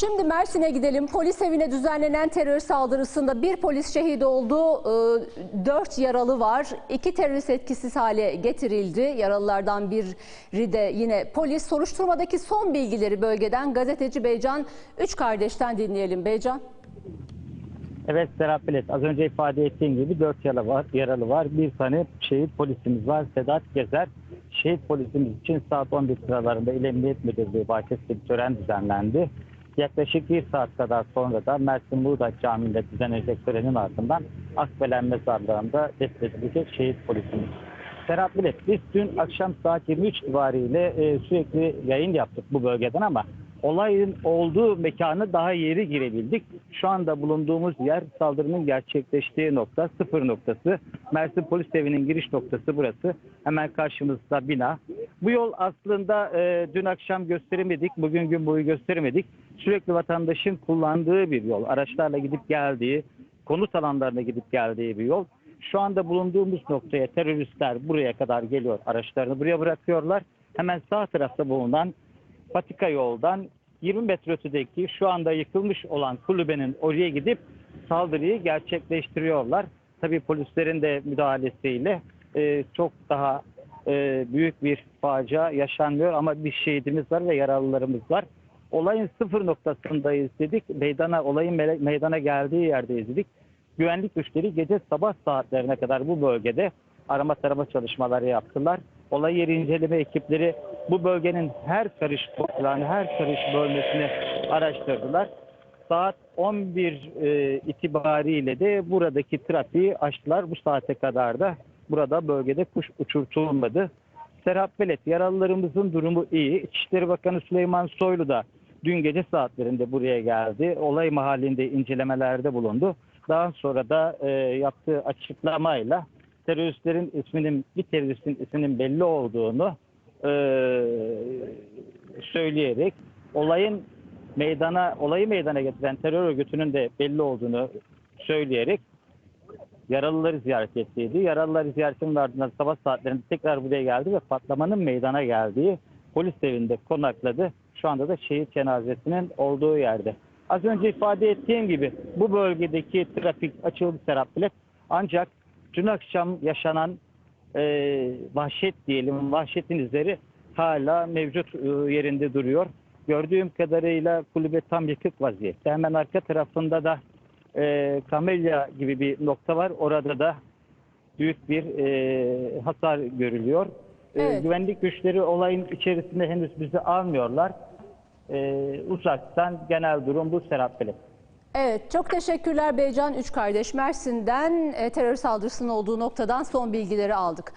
Şimdi Mersin'e gidelim. Polis evine düzenlenen terör saldırısında bir polis şehit oldu, Ee, dört yaralı var. İki terörist etkisiz hale getirildi. Yaralılardan biri de yine polis. Soruşturmadaki son bilgileri bölgeden gazeteci Beycan Üç kardeşten dinleyelim. Beycan. Evet Serap Bilet az önce ifade ettiğim gibi dört yaralı var, yaralı var. Bir tane şehit polisimiz var Sedat Gezer. Şehit polisimiz için saat 11 sıralarında İl Emniyet Müdürlüğü bahçesinde bir tören düzenlendi. Yaklaşık bir saat kadar sonra da Mersin Buğday Camii'nde düzenlenecek törenin ardından Akbelen Mezarlığı'nda defnedilecek şehit polisimiz. Serap Bilet biz dün akşam saat 23 itibariyle e, sürekli yayın yaptık bu bölgeden ama olayın olduğu mekanı daha yeri girebildik. Şu anda bulunduğumuz yer saldırının gerçekleştiği nokta, sıfır noktası. Mersin Polis Evi'nin giriş noktası burası. Hemen karşımızda bina. Bu yol aslında e, dün akşam gösteremedik, bugün gün boyu gösteremedik. Sürekli vatandaşın kullandığı bir yol. Araçlarla gidip geldiği, konut alanlarına gidip geldiği bir yol. Şu anda bulunduğumuz noktaya teröristler buraya kadar geliyor. Araçlarını buraya bırakıyorlar. Hemen sağ tarafta bulunan patika yoldan 20 metre ötedeki şu anda yıkılmış olan kulübenin oraya gidip saldırıyı gerçekleştiriyorlar. Tabii polislerin de müdahalesiyle e, çok daha e, büyük bir facia yaşanmıyor ama bir şehidimiz var ve yaralılarımız var. Olayın sıfır noktasındayız dedik. Meydana, olayın meydana geldiği yerdeyiz dedik. Güvenlik güçleri gece sabah saatlerine kadar bu bölgede arama tarama çalışmaları yaptılar. Olay yeri inceleme ekipleri bu bölgenin her karış toprağını, her karış bölmesini araştırdılar. Saat 11 e, itibariyle de buradaki trafiği açtılar. Bu saate kadar da burada bölgede kuş uçurtulmadı. Serap Belet yaralılarımızın durumu iyi. İçişleri Bakanı Süleyman Soylu da dün gece saatlerinde buraya geldi. Olay mahallinde incelemelerde bulundu. Daha sonra da e, yaptığı açıklamayla teröristlerin isminin bir teröristin isminin belli olduğunu e, söyleyerek olayın meydana olayı meydana getiren terör örgütünün de belli olduğunu söyleyerek yaralıları ziyaret ettiydi. Yaralıları ziyaretinin ardından sabah saatlerinde tekrar buraya geldi ve patlamanın meydana geldiği polis evinde konakladı. Şu anda da şehit cenazesinin olduğu yerde. Az önce ifade ettiğim gibi bu bölgedeki trafik açıldı Serap Bilet. Ancak dün akşam yaşanan e, vahşet diyelim, vahşetin izleri hala mevcut e, yerinde duruyor. Gördüğüm kadarıyla kulübe tam yıkık vaziyette. Hemen arka tarafında da e, kamelya gibi bir nokta var. Orada da büyük bir e, hasar görülüyor. E, Evet. güvenlik güçleri olayın içerisinde henüz bizi almıyorlar. E, uzaktan genel durum bu Serap Bilet. Evet çok teşekkürler Beycan Üç kardeş. Mersin'den e, terör saldırısının olduğu noktadan son bilgileri aldık.